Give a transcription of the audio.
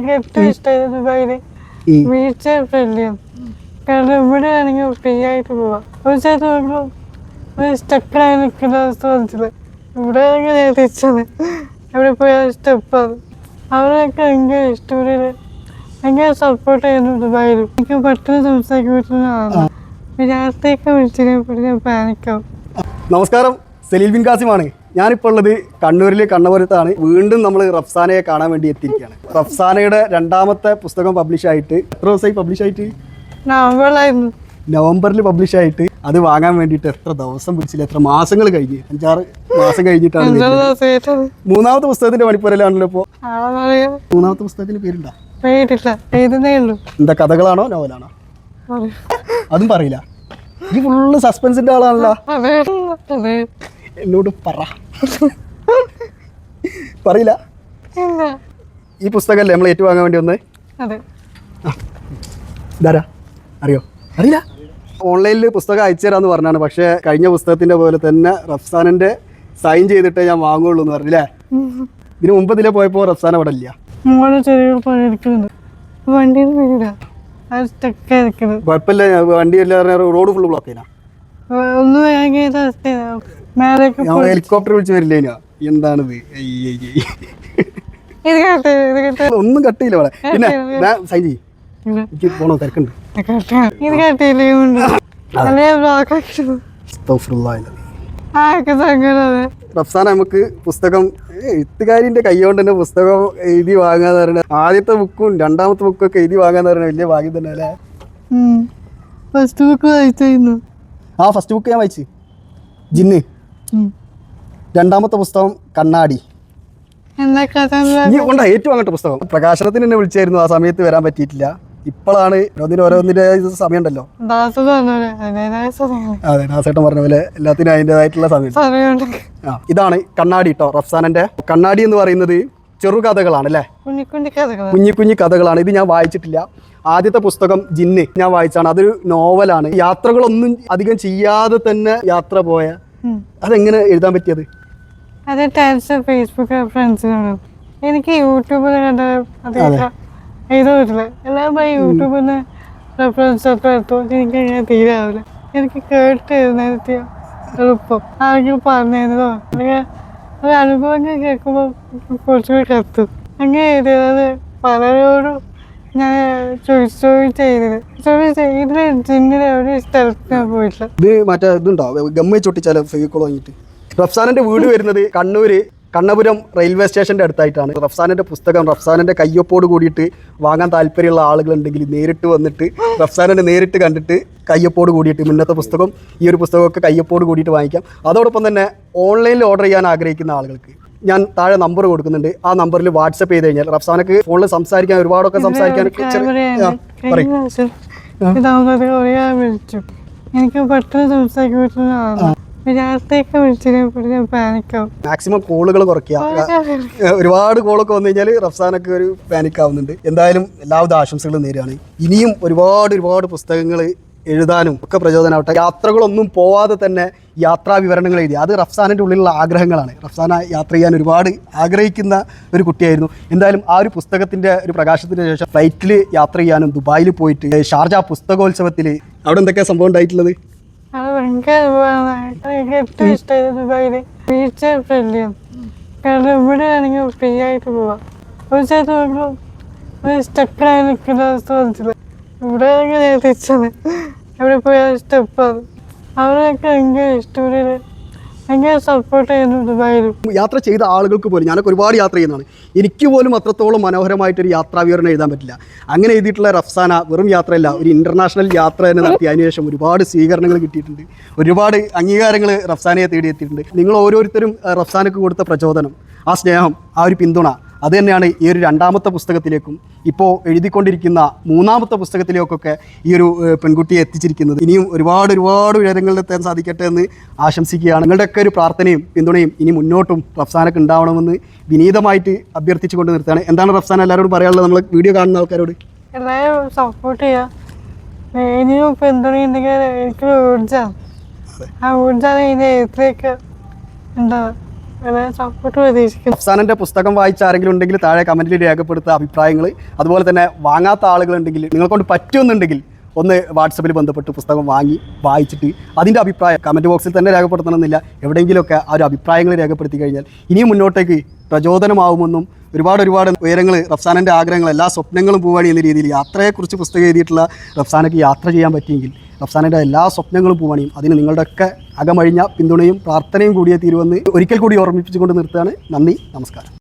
എനിക്ക് ഏറ്റവും ഇഷ്ടമായത് ദുബായിൽ ഉം. ബീച്ച് ഫ്രണ്ട്ലിയാണ് കാരണം ഇവിടെ ആണെങ്കിൽ ഫ്രീ ആയിട്ട് പോവാം. ഒരു സ്ഥലത്ത് പോകുമ്പോൾ ഒരു സ്റ്റക്കായി നിൽക്കുന്ന അവസ്ഥ മനസ്സിലായി ഇവിടെ ആണെങ്കിൽ നേരെ തിരിച്ചാണ് അവിടെ പോയാൽ സ്റ്റെപ്പാണ് അവരൊക്കെ ഭയങ്കര ഭയങ്കര സപ്പോർട്ട് ചെയ്യുന്നു ദുബായിലും? എനിക്ക് പെട്ടെന്ന് സംസാരിക്കാൻ പറ്റുന്നതാണ് വിചാരത്തേക്ക് വിളിച്ചതിനെപ്പോൾ ഞാൻ പാനിക്കാവും നമസ്കാരം. സലീൽ ബിൻ കാസിമാണ് ഞാനിപ്പോൾ ഉള്ളത് കണ്ണൂരിലെ കണ്ണപുരത്താണ്. വീണ്ടും നമ്മൾ റഫ്സാനയെ കാണാൻ വേണ്ടി എത്തിയിരിക്കുകയാണ്. റഫ്സാനയുടെ രണ്ടാമത്തെ പുസ്തകം പബ്ലിഷ് ആയിട്ട് എത്ര ദിവസമായി പബ്ലിഷ് ആയിട്ട്? നവംബറിൽ പബ്ലിഷ് ആയിട്ട് അത് വാങ്ങാൻ വേണ്ടിയിട്ട് എത്ര ദിവസം പിടിച്ചില്ല? എത്ര മാസങ്ങൾ കഴിഞ്ഞ്? അഞ്ചാറ് മാസം കഴിഞ്ഞിട്ടാണ്. മൂന്നാമത്തെ പുസ്തകത്തിന്റെ പണിപ്പുരയിലാണല്ലോ ഇപ്പോ? മൂന്നാമത്തെ പുസ്തകത്തിന്റെ പേരുണ്ടോ? എന്താ കഥകളാണോ നോവലാണോ? അതും. പറയില്ല. ഈ ഫുള്ള് സസ്പെൻസിന്റെ ആളാണല്ലോ. എന്നോട് പറ. പറയില്ല. ഈ പുസ്തകമല്ലേ നമ്മൾ ഏറ്റുവാങ്ങാൻ വേണ്ടി വന്നത് അതെ. ഇതാരാ? അറിയോ? അറിയില്ല. ഓൺലൈനിൽ പുസ്തകം അയച്ചു തരാമെന്ന് പറഞ്ഞാണ്. പക്ഷേ കഴിഞ്ഞ പുസ്തകത്തിന്റെ പോലെ തന്നെ റഫ്സാനന്റെ സൈൻ ചെയ്തിട്ടേ ഞാൻ വാങ്ങുള്ളൂ എന്ന് പറഞ്ഞില്ലേ? ഇതിന് മുമ്പ് ഇതിലെ പോയപ്പോൾ റഫ്സാൻ അവിടെ ഇല്ല. കുഴപ്പമില്ല. വണ്ടി റോഡ് ഫുള്ള് ബ്ലോക്ക് ചെയ്യാം ഒന്ന് ഹെലികോപ്റ്റർ വിളിച്ചു വരില്ല എന്താണിത് ഒന്നും കട്ടിയില്ല ഇവിടെ. പിന്നെ ഇത് എനിക്ക് പോണോ? തിരക്കുണ്ട്. കേട്ടില്ലേ? റഫ്സാൻ നമുക്ക് പുസ്തകം എഴുത്തുകാരിന്റെ കൈകൊണ്ട് തന്നെ പുസ്തകം എഴുതി വാങ്ങാന്ന് പറയുന്നത്. ആദ്യത്തെ ബുക്കും രണ്ടാമത്തെ ബുക്കും ഒക്കെ എഴുതി വാങ്ങാന്ന് പറയുന്നത് വലിയ ഭാഗ്യം തന്നെ അല്ലേ? ഫസ്റ്റ് ബുക്ക് വായിച്ചു ആ ഫസ്റ്റ് ബുക്ക് ഞാൻ വായിച്ചു. ജിന്ന്. രണ്ടാമത്തെ പുസ്തകം കണ്ണാടി. നീ കൊണ്ട ഏറ്റവും അങ്ങോട്ട് പുസ്തകം. പ്രകാശനത്തിന് എന്നെ വിളിച്ചായിരുന്നു ആ സമയത്ത് വരാൻ പറ്റിയിട്ടില്ല. ഇപ്പോഴാണ് ഓരോന്നിനും ഓരോന്നിന്റെ സമയം. ഉണ്ടല്ലോ അതെ നാസേട്ടൻ പറഞ്ഞ പോലെ എല്ലാത്തിനും അതിന്റെതായിട്ടുള്ള സമയം. ആ ഇതാണ് കണ്ണാടി കേട്ടോ റഫ്സാനന്റെ കണ്ണാടി എന്ന് പറയുന്നത് ചെറുകഥകളാണ് അല്ലേ? കുഞ്ഞു കുഞ്ഞു കഥകളാണ്. ഇത് ഞാൻ വായിച്ചിട്ടില്ല. ആദ്യത്തെ പുസ്തകം ജിന്ന് ഞാൻ വായിച്ചാണ് അതൊരു നോവലാണ്. യാത്രകളൊന്നും അധികം ചെയ്യാതെ തന്നെ യാത്ര പോയ അതെങ്ങനെ എഴുതാൻ പറ്റിയത്? അത് ടെൻസ് ഫേസ്ബുക്ക് ഫ്രണ്ട്സിനാണ് എനിക്ക് യൂട്യൂബിൽ കണ്ട എഴുതാൻ പറ്റില്ല. എല്ലാവരും യൂട്യൂബിൽ നിന്ന് റെഫറൻസ് ഒക്കെ എടുത്തു. എനിക്ക് അങ്ങനെ തീരാവില്ല എനിക്ക് കേട്ട് എഴുന്നേരത്തി എളുപ്പം. ആരെങ്കിലും പറഞ്ഞതോ അല്ലെങ്കിൽ ഒരു അനുഭവങ്ങൾ കേൾക്കുമ്പോൾ കുറച്ചുകൂടി കത്തും. അങ്ങനെ എഴുതിയത് പലരോടും ഞാൻ ചോദിച്ചു ചെയ്തത് ഒരു സ്ഥലത്ത് റഫ്സാനന്റെ വീട് വരുന്നത് കണ്ണൂര് കണ്ണപുരം റെയിൽവേ സ്റ്റേഷന്റെ അടുത്തായിട്ടാണ്. റഫ്സാനന്റെ പുസ്തകം റഫ്സാനന്റെ കയ്യൊപ്പോട് കൂടിയിട്ട് വാങ്ങാൻ താല്പര്യമുള്ള ആളുകളുണ്ടെങ്കിൽ നേരിട്ട് വന്നിട്ട് റഫ്സാനനെ നേരിട്ട് കണ്ടിട്ട് കയ്യൊപ്പോട് കൂടിയിട്ട് മുന്നത്തെ പുസ്തകം ഈ ഒരു പുസ്തകമൊക്കെ കയ്യൊപ്പോട് കൂടിയിട്ട് വാങ്ങിക്കാം. അതോടൊപ്പം തന്നെ ഓൺലൈനിൽ ഓർഡർ ചെയ്യാൻ ആഗ്രഹിക്കുന്ന ആളുകൾക്ക് ഞാൻ താഴെ നമ്പർ കൊടുക്കുന്നുണ്ട്. ആ നമ്പറിൽ വാട്സപ്പ് ചെയ്ത് കഴിഞ്ഞാൽ റഫ്സാനക്ക് ഫോണിൽ സംസാരിക്കാൻ ഒരുപാടൊക്കെ എനിക്ക് പെട്ടെന്ന് സംസാരിക്കാൻ പറ്റുന്ന പാനിക്കാവും മാക്സിമം കോളുകൾ കുറയ്ക്കുക. ഒരുപാട് കോളൊക്കെ വന്നു കഴിഞ്ഞാൽ റഫ്സാനൊക്കെ ഒരു പാനിക് ആവുന്നുണ്ട്. എന്തായാലും എല്ലാവിധ ആശംസകളും നേരെയാണ് ഇനിയും ഒരുപാട് ഒരുപാട് പുസ്തകങ്ങൾ എഴുതാനും ഒക്കെ പ്രചോദനമാവട്ടെ യാത്രകളൊന്നും പോവാതെ തന്നെ യാത്രാ വിവരണങ്ങൾ എഴുതി. അത് റഫ്സാനിന്റെ ഉള്ളിലുള്ള ആഗ്രഹങ്ങളാണ്. റഫ്സാന യാത്ര ചെയ്യാൻ ഒരുപാട് ആഗ്രഹിക്കുന്ന ഒരു കുട്ടിയായിരുന്നു. എന്തായാലും ആ ഒരു പുസ്തകത്തിന്റെ ഒരു പ്രകാശത്തിന് ശേഷം ഫ്ലൈറ്റിൽ യാത്ര ചെയ്യാനും ദുബായിൽ പോയിട്ട് ഷാർജ പുസ്തകോത്സവത്തിൽ അവിടെ എന്തൊക്കെ സംഭവം ഉണ്ടായിട്ടുള്ളത്? കാരണം ഇവിടെ ഫ്രീ ആയിട്ട് പോവാം. ഒരു സ്ഥലത്ത് നിൽക്കുന്ന ഇവിടെ അങ്ങനെ നേരെ തിരിച്ചാണ് അവിടെ പോയാൽ സ്റ്റെപ്പാണ് അവരൊക്കെ ഭയങ്കര ഇഷ്ടം ഭയങ്കര സപ്പോർട്ട് യാത്ര ചെയ്ത ആളുകൾക്ക് പോലും ഞാനൊക്കെ ഒരുപാട് യാത്ര ചെയ്യുന്നതാണ്. എനിക്ക് പോലും അത്രത്തോളം മനോഹരമായിട്ടൊരു യാത്രാ വിവരണം എഴുതാൻ പറ്റില്ല. അങ്ങനെ എഴുതിയിട്ടുള്ള റഫ്സാന വെറും യാത്രയല്ല ഒരു ഇന്റർനാഷണൽ യാത്ര തന്നെ നടത്തി. അതിനുശേഷം ഒരുപാട് സ്വീകരണങ്ങൾ കിട്ടിയിട്ടുണ്ട്. ഒരുപാട് അംഗീകാരങ്ങൾ റഫ്സാനയെ തേടിയെത്തിയിട്ടുണ്ട്. നിങ്ങൾ ഓരോരുത്തരും റഫ്സാനക്ക് കൊടുത്ത പ്രചോദനം ആ സ്നേഹം ആ ഒരു പിന്തുണ അത് തന്നെയാണ് ഈ ഒരു രണ്ടാമത്തെ പുസ്തകത്തിലേക്കും ഇപ്പോൾ എഴുതിക്കൊണ്ടിരിക്കുന്ന മൂന്നാമത്തെ പുസ്തകത്തിലേക്കൊക്കെ ഈ ഒരു പെൺകുട്ടിയെ എത്തിച്ചിരിക്കുന്നത്. ഇനിയും ഒരുപാട് ഒരുപാട് ഉയരങ്ങളിലെത്താൻ സാധിക്കട്ടെ എന്ന് ആശംസിക്കുകയാണ്. നിങ്ങളുടെയൊക്കെ ഒരു പ്രാർത്ഥനയും പിന്തുണയും ഇനി മുന്നോട്ടും റഫ്സാനൊക്കെ ഉണ്ടാവണമെന്ന് വിനീതമായിട്ട് അഭ്യർത്ഥിച്ചുകൊണ്ട് നിർത്തുകയാണ്. എന്താണ് റഫ്സാൻ എല്ലാവരോടും പറയാനുള്ളത്? നമ്മൾ വീഡിയോ കാണുന്ന ആൾക്കാരോട്. എല്ലാവരും സപ്പോർട്ട് ചെയ്യുക. ഇനിയും എനിക്ക് ഊർജമാണ് ആ ഊർജമാണ് ഇതിന്റെ എഴുത്തിലേക്ക് ഉണ്ടാവുക റഫ്സാനന്റെ പുസ്തകം വായിച്ച ആരെങ്കിലും ഉണ്ടെങ്കിൽ താഴെ കമന്റിൽ രേഖപ്പെടുത്തുക അഭിപ്രായങ്ങൾ അതുപോലെ തന്നെ വാങ്ങാത്ത ആളുകൾ ഉണ്ടെങ്കിൽ നിങ്ങളെ കൊണ്ട് പറ്റുമെന്നുണ്ടെങ്കിൽ ഒന്ന് വാട്സപ്പിൽ ബന്ധപ്പെട്ട് പുസ്തകം വാങ്ങി വായിച്ചിട്ട് അതിന്റെ അഭിപ്രായം കമന്റ് ബോക്സിൽ തന്നെ രേഖപ്പെടുത്തണമെന്നില്ല. എവിടെയെങ്കിലുമൊക്കെ ആ ഒരു അഭിപ്രായങ്ങൾ രേഖപ്പെടുത്തി കഴിഞ്ഞാൽ ഇനിയും മുന്നോട്ടേക്ക് പ്രചോദനമാവുമെന്നും ഒരുപാട് ഒരുപാട് ഉയരങ്ങൾ റഫ്സാനന്റെ ആഗ്രഹങ്ങൾ എല്ലാ സ്വപ്നങ്ങളും പോവാണി എന്ന രീതിയിൽ യാത്രയെക്കുറിച്ച് പുസ്തകം എഴുതിയിട്ടുള്ള റഫ്സാനയ്ക്ക് യാത്ര ചെയ്യാൻ പറ്റിയെങ്കിൽ റഫ്സാനയുടെ എല്ലാ സ്വപ്നങ്ങളും പോവാണിയും അതിന് നിങ്ങളുടെയൊക്കെ അകമഴിഞ്ഞ പിന്തുണയും പ്രാർത്ഥനയും കൂടിയേ തീരുവെന്ന് ഒരിക്കൽ കൂടി ഓർമ്മിപ്പിച്ചുകൊണ്ട് നിർത്തുകയാണ്. നന്ദി നമസ്കാരം.